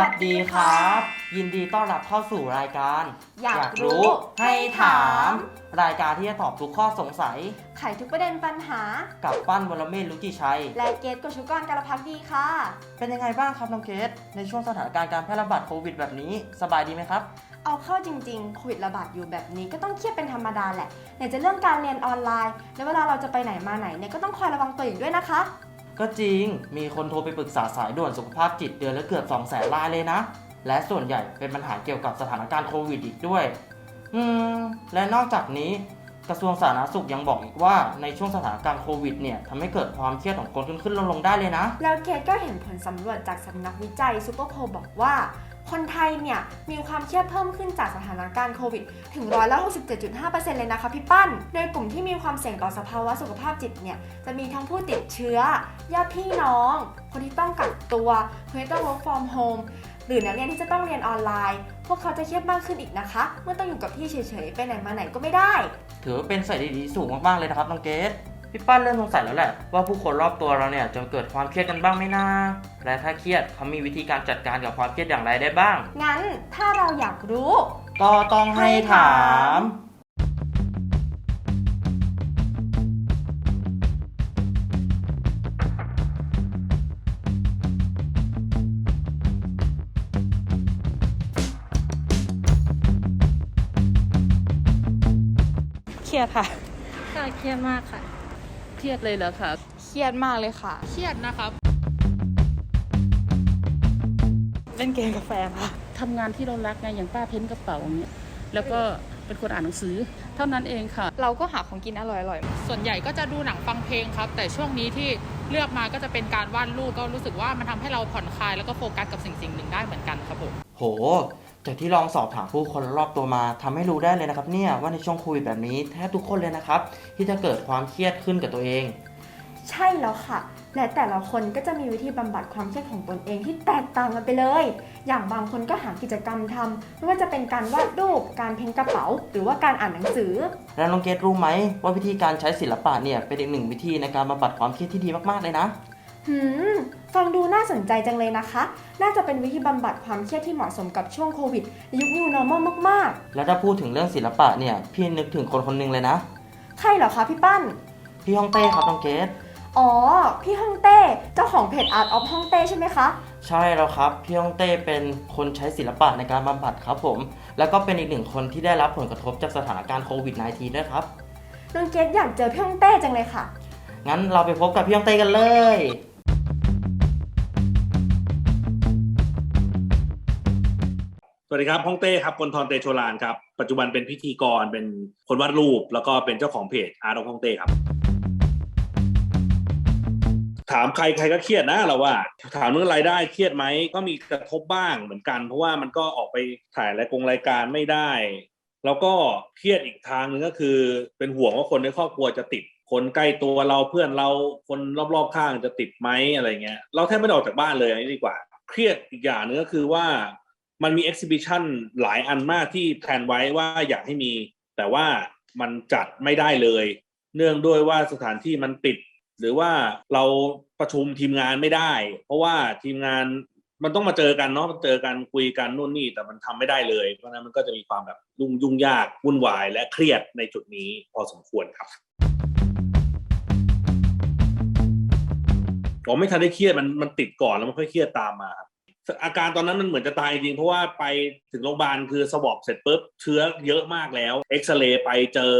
วัสดีครับ ยินดีต้อนรับเข้าสู่รายการ อยากรู้ให้ถาม รายการที่จะตอบทุกข้อสงสัย ไขทุกประเด็นปัญหา กับปั้นวรเมศลุจิชัย และเกตกชุกรการพักดีค่ะ เป็นยังไงบ้างครับน้องเกดในช่วงสถานการณ์การแพร่ระบาดโควิดแบบนี้ สบายดีไหมครับ เอาเข้าจริงๆโควิดระบาดอยู่แบบนี้ก็ต้องเครียดเป็นธรรมดาแหละไหนจะเรื่องการเรียนออนไลน์ แล้วเวลาเราจะไปไหนมาไหนเนี่ยก็ต้องคอยระวังตัวอีกด้วยนะคะ ก็จริง มีคนโทรไปปรึกษาสายด่วนสุขภาพจิตเดือนละเกือบ2 0 0แสนรายเลยนะ และส่วนใหญ่เป็นปัญหาเกี่ยวกับสถานการณ์โควิดอีกด้วย อืม และนอกจากนี้กระทรวงสาธารณสุขยังบอกอีกว่าในช่วงสถานการณ์โควิดเนี่ยทำให้เกิดความเครียดของคนขึ้นขึ้นลงลงได้เลยนะ แล้วเกตก็เห็นผลสำรวจจากสำนักวิจัยซูเปอร์โพลบอกว่า คนไทยเนี่ยมีความเครียดเพิ่มขึ้นจากสถานการณ์โควิด ถึงร้อยละ67.5%เลยนะคะพี่ปั้น โดยกลุ่มที่มีความเสี่ยงต่อสภาวะสุขภาพจิตเนี่ยจะมีทั้งผู้ติดเชื้อญาติพี่น้อง คนที่ต้องกักตัว คนที่ต้อง work from home หรือนักเรียนที่จะต้องเรียนออนไลน์ พวกเขาจะเครียดมากขึ้นอีกนะคะ เมื่อต้องอยู่กับที่เฉยๆ ไปไหนมาไหนก็ไม่ได้ ถือว่าเป็นสถิติสูงมากๆเลยนะครับน้องเกด พี่ป้านเริ่มสงสัยแล้วแหละว่าผู้คนรอบตัวเราเนี่ยจะเกิดความเครียดกันบ้างไหมนะและถ้าเครียดเขามีวิธีการจัดการกับความเครียดอย่างไรได้บ้าง งั้นถ้าเราอยากรู้ ก็ต้องให้ถาม เครียดค่ะ ค่ะเครียดมากค่ะ เครียดเลยเหรอคะเครียดมากเลยค่ะ เครียดนะครับเล่นเกมกับแฟนค่ะทำงานที่เรารักไงอย่างป้าเพ้นกระเป๋าเนี่ยแล้วก็เป็นคนอ่านหนังสือ เท่านั้นเองค่ะ เราก็หาของกินอร่อยส่วนใหญ่ก็จะดูหนังฟังเพลงครับ แต่ช่วงนี้ที่เลือกมาก็จะเป็นการวาดรูปก็รู้สึกว่ามันทำให้เราผ่อนคลายแล้วก็โฟกัสกับสิ่งสิ่งหนึ่งได้เหมือนกันครับผมโห จากที่ลองสอบถามผู้คนรอบตัวมาทำให้รู้ได้เลยนะครับ เนี่ยว่าในช่วงโควิดแบบนี้แทบทุกคนเลยนะครับ ที่จะเกิดความเครียดขึ้นกับตัวเอง ใช่แล้วค่ะ และแต่ละคนก็จะมีวิธีบำบัดความเครียดของตนเองที่แตกต่างกันไปเลย อย่างบางคนก็หากิจกรรมทำไม่ว่าจะเป็นการวาดรูปการเพ้นกระเป๋า หรือว่าการอ่านหนังสือ แล้วน้องเกดรู้ไหมว่าวิธีการใช้ศิลปะเนี่ยเป็นอีกหนึ่งวิธีในการบำบัดความเครียดที่ดีมากๆเลยนะหืม ฟังดูน่าสนใจจังเลยนะคะ น่าจะเป็นวิธีบำบัดความเครียดที่เหมาะสมกับช่วงโควิดในยุค New Normal มากแล้วถ้าพูดถึงเรื่องศิลปะเนี่ย พี่นึกถึงคนคนหนึงเลยนะ ๆ ใครเหรอคะพี่ปั้น พี่ฮ่องเต้ครับน้องเกดอ๋อ พี่ฮ่องเต้ เจ้าของเพจ Art of ฮ่องเต้ใช่ไหมคะ ใช่แล้วครับ พี่ฮ่องเต้เป็นคนใช้ศิลปะในการบำบัดครับผม แล้วก็เป็นอีกหนึ่งคนที่ได้รับผลกระทบจากสถานการณ์โควิด -19 ด้วยครับ น้องเกดอยากเจอพี่ฮ่องเต้จังเลยค่ะ งั้นเราไปพบกับพี่ฮ่องเต้กันเลย สวัสดีครับฮ่องเต้ครับกนทรเตโชลานครับ ปัจจุบันเป็นพิธีกรเป็นคนวาดรูป แล้วก็เป็นเจ้าของเพจอาร์ตของฮ่องเต้ครับ ถามใครใครก็เครียดนะเราว่า ถามเรื่องรายได้เครียดไหมก็มีกระทบบ้างเหมือนกัน เพราะว่ามันก็ออกไปถ่ายรายกงรายการไม่ได้ แล้วก็เครียดอีกทางหนึ่งก็คือ เป็นห่วงว่าคนในครอบครัวจะติดคนใกล้ตัวเราเพื่อนเราคนรอบๆข้างจะติดไหมอะไรเงี้ยเราแทบไม่ออกจากบ้านเลยอันนี้ดีกว่า เครียดอีกอย่างนึงก็คือว่า มันมีเอ็กซิบิชันหลายอันมากที่แพลนไว้ว่าอยากให้มี แต่ว่ามันจัดไม่ได้เลย เนื่องด้วยว่าสถานที่มันปิด หรือว่าเราประชุมทีมงานไม่ได้ เพราะว่าทีมงานมันต้องมาเจอกันเนาะมันเจอกันคุยกันนู่นนี่แต่มันทำไม่ได้เลย เพราะฉะนั้นมันก็จะมีความแบบยุ่งยุ่งยากวุ่นวายและเครียดในจุดนี้พอสมควรครับผมไม่ทันได้เครียดมันมันติดก่อนแล้วมันค่อยเครียดตามมาครับ อาการตอนนั้นมันเหมือนจะตายจริงเพราะว่าไปถึงโรงพยาบาลคือสวอปเสร็จปุ๊บเชื้อเยอะมากแล้วเอ็กซเรย์ไปเจอ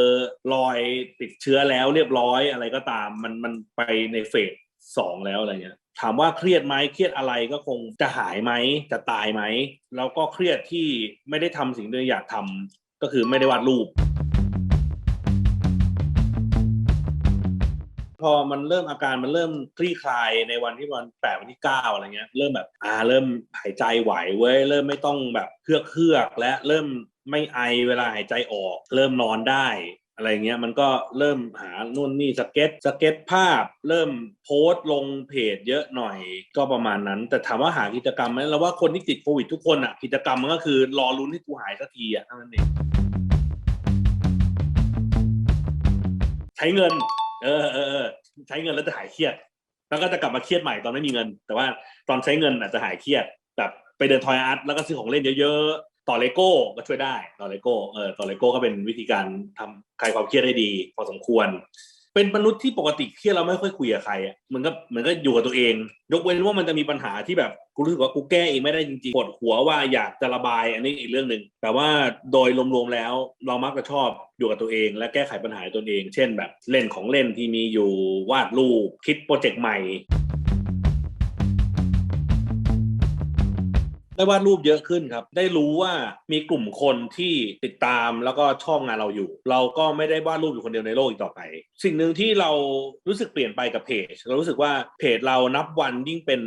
รอยติดเชื้อแล้วเรียบร้อยอะไรก็ตามมันมันไปในเฟสสองแล้วอะไรเงี้ยถามว่าเครียดไหมเครียดอะไรก็คงจะหายไหมจะตายไหมแล้วก็เครียดที่ไม่ได้ทำสิ่งที่อยากทำก็คือไม่ได้วาดรูป พอมันเริ่มอาการมันเริ่มคลี่คลายในวันที่วันแปดวันที่เก้าอะไรเงี้ย เริ่มแบบอ่าเริ่มหายใจไหวเว้ยเริ่มไม่ต้องแบบเครือกเครือกและเริ่มไม่ไอเวลาหายใจออก เริ่มนอนได้อะไรเงี้ยมันก็เริ่มหานู่นนี่สเก็ตสเก็ตภาพ เริ่มโพสต์ลงเพจเยอะหน่อยก็ประมาณนั้น แต่ถามว่าหากิจกรรมไหมเราว่าคนที่ติดโควิดทุกคนอะกิจกรรมมันก็คือรอลุ้นให้กูหายสักทีอะเท่านั้นเองใช้เงิน เออเออใช้เงินแล้วจะหายเครียด แล้วก็จะกลับมาเครียดใหม่ตอนไม่มีเงิน แต่ว่าตอนใช้เงินอาจจะหายเครียดแบบไปเดินทอยอาร์ตแล้วก็ซื้อของเล่นเยอะๆ ต่อเลโก้ก็ช่วยได้ ต่อเลโก้เออต่อเลโก้ก็เป็นวิธีการทำคลายความเครียดได้ดี พอสมควร เป็นมนุษย์ที่ปกติเครียดเราไม่ค่อยคุยกับใครอะมันก็มันก็อยู่กับตัวเอง ยกเว้นว่ามันจะมีปัญหาที่แบบกูรู้สึกว่ากูแก้เองไม่ได้จริงๆปวดหัวว่าอยากจะระบายอันนี้อีกเรื่องหนึ่งแต่ว่าโดยรวมๆแล้วเรามักจะชอบอยู่กับตัวเอง และแก้ไขปัญหาตัวเอง เช่นแบบเล่นของเล่นที่มีอยู่วาดรูปคิดโปรเจกต์ใหม่ ได้วาดรูปเยอะขึ้นครับ ได้รู้ว่ามีกลุ่มคนที่ติดตามแล้วก็ชอบงานเราอยู่ เราก็ไม่ได้วาดรูปอยู่คนเดียวในโลกอีกต่อไป สิ่งหนึ่งที่เรารู้สึกเปลี่ยนไปกับเพจ เรารู้สึกว่าเพจเรานับวันยิ่งเป็น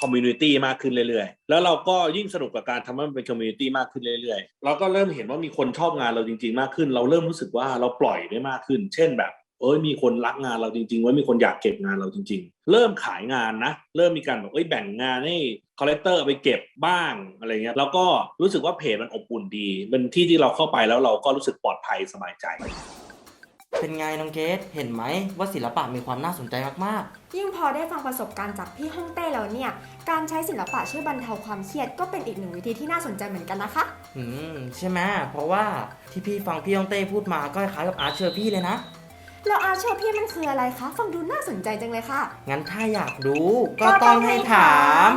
คอมมูนิตี้มากขึ้นเรื่อยๆ แล้วเราก็ยิ่งสนุกกับการทำให้มันเป็นคอมมูนิตี้มากขึ้นเรื่อยๆ เราก็เริ่มเห็นว่ามีคนชอบงานเราจริง ๆ มากขึ้น เราเริ่มรู้สึกว่าเราปล่อยได้มากขึ้น เช่นแบบ เอ้ยมีคนรักงานเราจริงๆว่ามีคนอยากเก็บงานเราจริง ๆ เริ่มขายงานนะ เริ่มมีการแบบเอ้ยแบ่งงานให้คอลเลกเตอร์ไปเก็บบ้างอะไรเงี้ยแล้วก็รู้สึกว่าเพจมันอบอุ่นดีเป็นที่ที่เราเข้าไปแล้วเราก็รู้สึกปลอดภัยสบายใจเป็นไงน้องเกดเห็นไหมว่าศิลปะมีความน่าสนใจมากยิ่งพอได้ฟังประสบการณ์จากพี่ฮ่องเต้แล้วเนี่ย การใช้ศิลปะช่วยบรรเทาความเครียดก็เป็นอีกหนึ่งวิธีที่น่าสนใจเหมือนกันนะคะๆอืมใช่ไหมเพราะว่าที่พี่ฟังพี่ยองเต้พูดมาก็คล้ายกับอาร์ตเชอร์พี่เลยนะ แล้วอาร์ตโชว์พี่มันคืออะไรคะ ฟังดูน่าสนใจจังเลยค่ะ งั้นถ้าอยากรู้ก็ต้องให้ถาม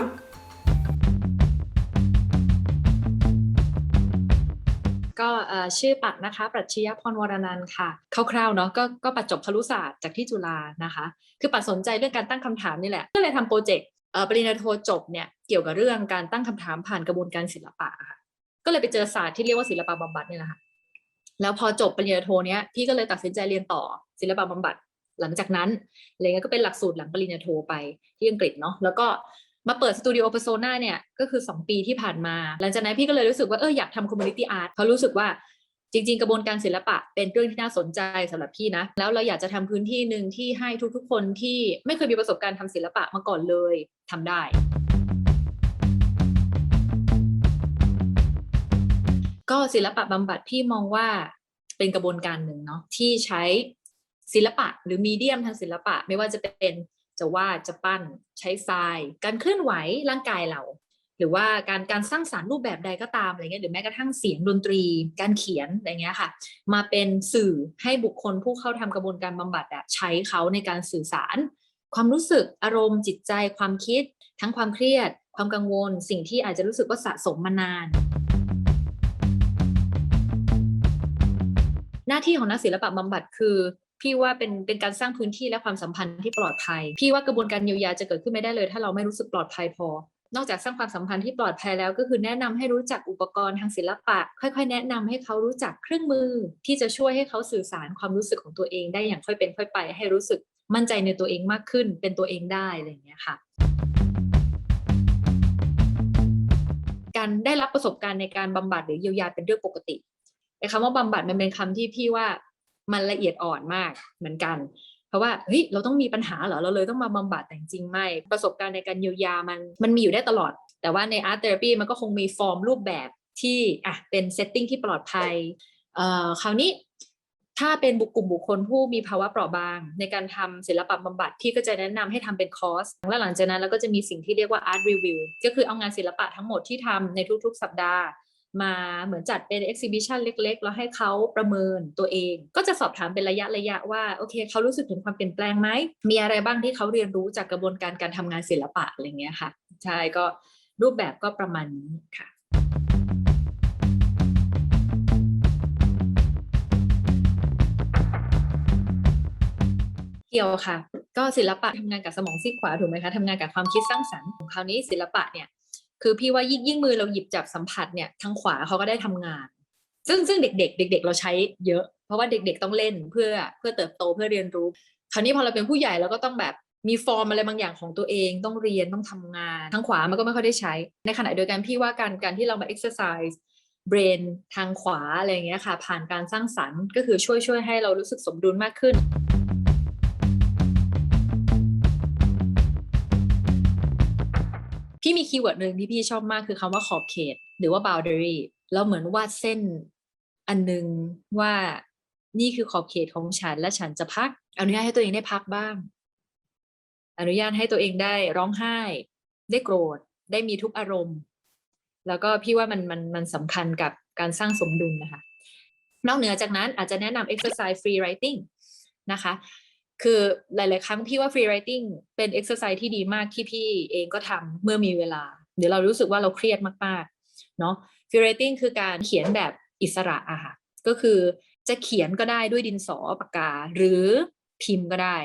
ก็เอ่อชื่อปัดนะคะปรัชญาพรวรนันท์ค่ะคร่าวๆเนาะก็ก็ปัดจบครุศาสตร์จากที่จุฬานะคะ คือปัดสนใจเรื่องการตั้งคำถามนี่แหละ ก็เลยทำโปรเจกต์เอ่อปริญญาโทจบเนี่ยเกี่ยวกับเรื่องการตั้งคำถามผ่านกระบวนการศิลปะค่ะก็เลยไปเจอศาสตร์ที่เรียกว่าศิลปะบำบัดเนี่ยแหละค่ะ แล้วพอจบปริญญาโทเนี้ยพี่ก็เลยตัดสินใจเรียนต่อศิลปะบำบัดหลังจากนั้นอะไรเงี้ยก็เป็นหลักสูตรหลังปริญญาโทไปที่อังกฤษเนาะแล้วก็มาเปิดสตูดิโอ p พ r s o n a เนี่ยก็คือ 2 ปีที่ผ่านมา หลังจากนั้นพี่ก็เลยรู้สึกว่าเอออยากทำคอมมูนิตี้อาร์ตเพราะรู้สึกว่าจริง ๆ กระบวนการศิลปะเป็นเรื่องที่น่าสนใจสำหรับพี่นะ แล้วเราอยากจะทำพื้นที่หนึ่งที่ให้ทุกๆคนที่ไม่เคยมีประสบการณ์ทำศิลปะมาก่อนเลยทำได้ ก็ศิลปะบำบัดพี่มองว่าเป็นกระบวนการหนึ่งเนาะที่ใช้ศิลปะหรือมีเดียมทางศิลปะ ไม่ว่าจะเป็นจะวาดจะปั้นใช้ทราย การเคลื่อนไหวร่างกายเรา หรือว่าการการสร้างสารรค์รูปแบบใดก็ตามอะไรเงี้ยหรือแม้กระทั่งเสียงดนตรี การเขียนอะไรเงี้ยค่ะ มาเป็นสื่อให้บุคคลผู้เข้าทำกระบวนการบำบัดอะใช้เขาในการสื่อสาร ความรู้สึกอารมณ์จิตใจความคิด ทั้งความเครียด ความกังวล สิ่งที่อาจจะรู้สึกว่าสะสมมานาน หน้าที่ของนักศิลปะบำบัดคือพี่ว่าเป็นเป็นการสร้างพื้นที่และความสัมพันธ์ที่ปลอดภัย พี่ว่ากระบวนการเยียวยาจะเกิดขึ้นไม่ได้เลย ถ้าเราไม่รู้สึกปลอดภัยพอ นอกจากสร้างความสัมพันธ์ที่ปลอดภัยแล้ว ก็คือแนะนำให้รู้จักอุปกรณ์ทางศิลปะ ค่อย ๆ แนะนำให้เขารู้จักเครื่องมือ ที่จะช่วยให้เขาสื่อสารความรู้สึกของตัวเองได้อย่างค่อยเป็นค่อยไป ให้รู้สึกมั่นใจในตัวเองมากขึ้น เป็นตัวเองได้อะไรอย่างเงี้ยค่ะการได้รับประสบการณ์ในการบำบัดหรือเยียวยาเป็นเรื่องปกติ ไอ้คำว่าบำบัดมันเป็นคำที่พี่ว่ามันละเอียดอ่อนมากเหมือนกัน เพราะว่าเฮ้ยเราต้องมีปัญหาเหรอเราเลยต้องมาบำบัดแต่จริงไม่ ประสบการณ์ในการเยียวยามันมันมีอยู่ได้ตลอด แต่ว่าในอาร์ตเทอราปีมันก็คงมีฟอร์มรูปแบบที่อะเป็นเซตติ้งที่ปลอดภัยเอ่อคราวนี้ถ้าเป็นบุคกลุ่มบุคคลผู้มีภาวะเปราะบาง ในการทำศิลปะบำบัดพี่ก็จะแนะนำให้ทำเป็นคอร์สและหลังจากนั้นเราก็จะมีสิ่งที่เรียกว่า art review ก็คือเอางานศิลปะทั้งหมดที่ทำในทุกๆ สัปดาห์ มาเหมือนจัดเป็น exhibition เล็กๆ แล้วให้เขาประเมินตัวเอง ก็จะสอบถามเป็นระยะระยะว่าโอเคเขารู้สึกถึงความเปลี่ยนแปลงไหม มีอะไรบ้างที่เขาเรียนรู้จากกระบวนการการทำงานศิลปะอะไรเงี้ยค่ะ ใช่ก็รูปแบบก็ประมาณนี้ค่ะเกี่ยวค่ะ ก็ศิลปะทำงานกับสมองซีกขวาถูกไหมคะทำงานกับความคิดสร้างสรรค์คราวนี้ศิลปะเนี่ย คือพี่ว่ายิ่งยิ่งมือเราหยิบจับสัมผัสเนี่ยทางขวาเขาก็ได้ทำงาน ซึ่งซึ่งเด็ก ๆ เด็ก ๆ เราใช้เยอะ เพราะว่าเด็ก ๆ ต้องเล่นเพื่อเพื่อเติบโตเพื่อเรียนรู้ คราวนี้พอเราเป็นผู้ใหญ่เราก็ต้องแบบมีฟอร์มอะไรบางอย่างของตัวเองต้องเรียนต้องทำงานทางขวามันก็ไม่ค่อยได้ใช้ ในขณะเดียวกันพี่ว่าการการที่เรามา exercise brain ทางขวาอะไรอย่างเงี้ยค่ะ ผ่านการสร้างสรรค์ก็คือช่วยช่วยให้เรารู้สึกสมดุลมากขึ้น พี่มีคีย์เวิร์ดหนึ่งที่พี่ชอบมากคือคำว่าขอบเขต หรือว่า boundary เราเหมือนวาดเส้นอันหนึงว่านี่คือขอบเขตของฉัน และฉันจะพัก อนุญาตให้ตัวเองได้พักบ้าง อนุญาตให้ตัวเองได้ร้องไห้ ได้โกรธ ได้มีทุกอารมณ์ แล้วก็พี่ว่ามันมันมันสำคัญกับการสร้างสมดุลนะคะ นอกเหนือจากนั้นอาจจะแนะนำ exercise free writing นะคะ คือหลาย ๆ ครั้งพี่ว่า free writing เป็น exercise ที่ดีมากที่พี่เองก็ทำเมื่อมีเวลา เดี๋ยวเรารู้สึกว่าเราเครียดมาก ๆ เนาะ free writing คือการเขียนแบบอิสระอะค่ะ ก็คือจะเขียนก็ได้ด้วยดินสอปากกา หรือพิมพ์ก็ได้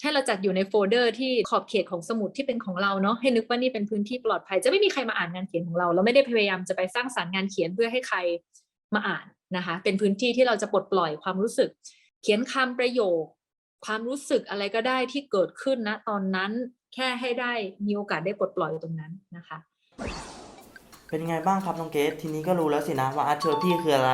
ให้เราจัดอยู่ในโฟลเดอร์ที่ขอบเขตของสมุดที่เป็นของเราเนาะให้นึกว่านี่เป็นพื้นที่ปลอดภัย จะไม่มีใครมาอ่านงานเขียนของเรา เราไม่ได้พยายามจะไปสร้างสารรค์งานเขียนเพื่อให้ใครมาอ่านนะคะ เป็นพื้นที่ที่เราจะปลดปล่อยความรู้สึก เขียนคำประโยค ความรู้สึกอะไรก็ได้ที่เกิดขึ้นนะตอนนั้นแค่ให้ได้มีโอกาสได้ปลดปล่อยตรงนั้นนะคะ เป็นไงบ้างครับน้องเกสทีนี้ก็รู้แล้วสินะว่าอาร์ตเทอร์พี่คืออะไร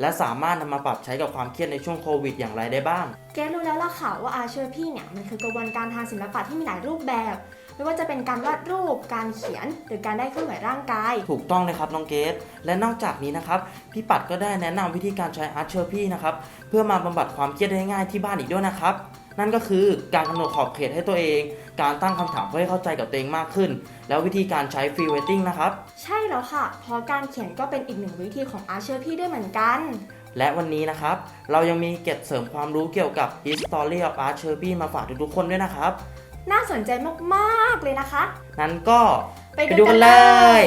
และสามารถนำมาปรับใช้กับความเครียดในช่วงโควิดอย่างไรได้บ้าง เกรซรู้แล้วล่ะค่ะว่าอาร์เชอร์พี่เนี่ยมันคือกระบวนการทางศิลปะที่มีหลายรูปแบบ ไม่ว่าจะเป็นการวาดรูปการเขียนหรือการได้เคลื่อนไหวร่างกาย ถูกต้องเลยครับน้องเกสและนอกจากนี้นะครับพี่ปัดก็ได้แนะนำวิธีการใช้อาร์ตเทอร์พี่นะครับเพื่อมาบำบัดความเครียดได้ง่ายที่บ้านอีกด้วยนะครับ นั่นก็คือการกำหนดขอบเขตให้ตัวเอง การตั้งคำถามเพื่อให้เข้าใจกับตัวเองมากขึ้น แล้ววิธีการใช้ฟรีเวทติ้งนะครับ ใช่แล้วค่ะ เพราะการเขียนก็เป็นอีกหนึ่งวิธีของอาร์เชอร์พี่ด้วยเหมือนกัน และวันนี้นะครับ เรายังมีเก็บเสริมความรู้เกี่ยวกับ History of Art Therapy มาฝากทุกๆคนด้วยนะครับ น่าสนใจมากๆเลยนะคะ นั้นก็ไปไปดูดูกักันนเลเลยย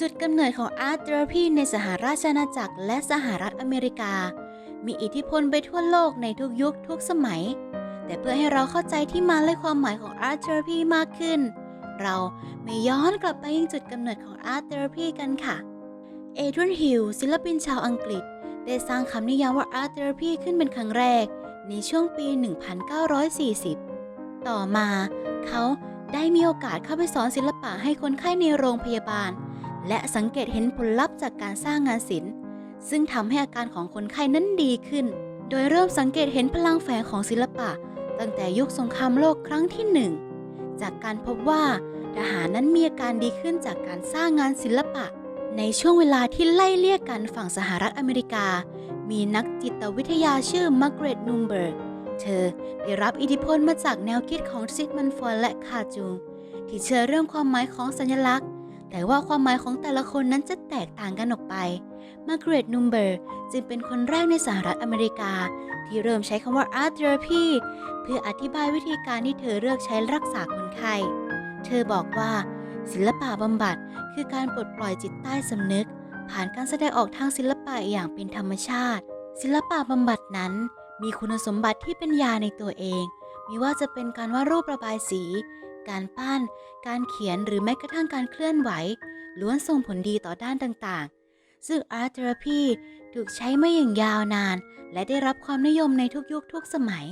จุดกำเนิดของ Art Therapy ในสหราชอาณาจักรและสหรัฐอเมริกา มีอิทธิพลไปทั่วโลกในทุกยุคทุกสมัย แต่เพื่อให้เราเข้าใจที่มาและความหมายของ Art Therapy มากขึ้น เราไม่ย้อนกลับไปยังจุดกำเนิดของ Art Therapy กันค่ะ เอเดรียนฮิลศิลปินชาวอังกฤษ ได้สร้างคำนิยามว่า Art Therapy ขึ้นเป็นครั้งแรก ในช่วงปี 1940 ต่อมา เขาได้มีโอกาสเข้าไปสอนศิลปะให้คนไข้ในโรงพยาบาล และสังเกตเห็นผลลัพธ์จากการสร้างงานศิลป์ ซึ่งทำให้อาการของคนไข้นั้นดีขึ้น โดยเริ่มสังเกตเห็นพลังแฝงของศิลปะ ตั้งแต่ยุคสงครามโลกครั้งที่หนึ่งจากการพบว่าทหารนั้นมีอาการดีขึ้นจากการสร้างงานศิลปะ ในช่วงเวลาที่ไล่เลี่ยกันฝั่งสหรัฐอเมริกา มีนักจิตวิทยาชื่อมาร์เกรตนูมเบิร์ก เธอได้รับอิทธิพลมาจากแนวคิดของซิกมันฟอยด์และคาจูงที่เชื่อเรื่องความหมายของสัญลักษณ์ แต่ว่าความหมายของแต่ละคนนั้นจะแตกต่างกันออกไป มาร์เกรตนูมเบอร์กจึงเป็นคนแรกในสหรัฐอเมริกา ที่เริ่มใช้คำว่า art therapy เพื่ออธิบายวิธีการที่เธอเลือกใช้รักษาคนไข้ เธอบอกว่า ศิลปะบำบัดคือการปลดปล่อยจิตใต้สำนึก ผ่านการแสดงออกทางศิลปะอย่างเป็นธรรมชาติ ศิลปะบำบัดนั้น มีคุณสมบัติที่เป็นยาในตัวเองมีว่าจะเป็นการวาดรูประบายสี การปั้น การเขียนหรือแม้กระทั่งการเคลื่อนไหว ล้วนส่งผลดีต่อด้านต่างๆ ซึ่ง Art Therapy ถูกใช้มาอย่างยาวนาน และได้รับความนิยมในทุกยุคทุกสมัย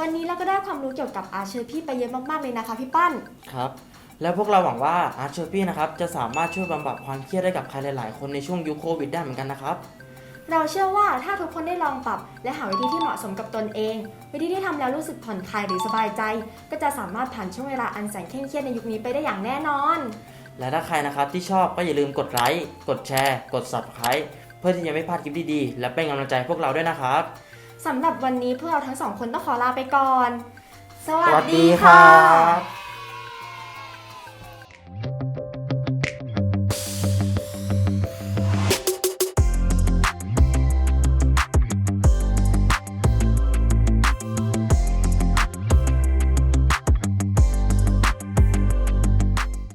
วันนี้เราก็ได้ความรู้เกี่ยวกับอาร์เชอร์พี่ไปเยอะมากๆเลยนะคะพี่ปั้น ครับ แล้วพวกเราหวังว่าอาร์ตเทอร์พี่นะครับจะสามารถช่วยบำบัดความเครียดได้กับใครหลาย ๆ คนในช่วงยุคโควิดได้เหมือนกันนะครับ เราเชื่อว่าถ้าทุกคนได้ลองปรับ และหาวิธีที่เหมาะสมกับตนเอง วิธีที่ทำแล้วรู้สึกผ่อนคลายหรือสบายใจ ก็จะสามารถผ่านช่วงเวลาอันแสนเคร่งเครียดในยุคนี้ไปได้อย่างแน่นอน และถ้าใครนะครับที่ชอบก็อย่าลืมกดไลค์ กดแชร์ กด subscribe เพื่อที่จะไม่พลาดคลิปดี ๆ และเป็นกำลังใจให้พวกเราด้วยนะครับ สำหรับวันนี้พวกเราทั้งสองคนต้องขอลาไปก่อน สวัสดีค่ะ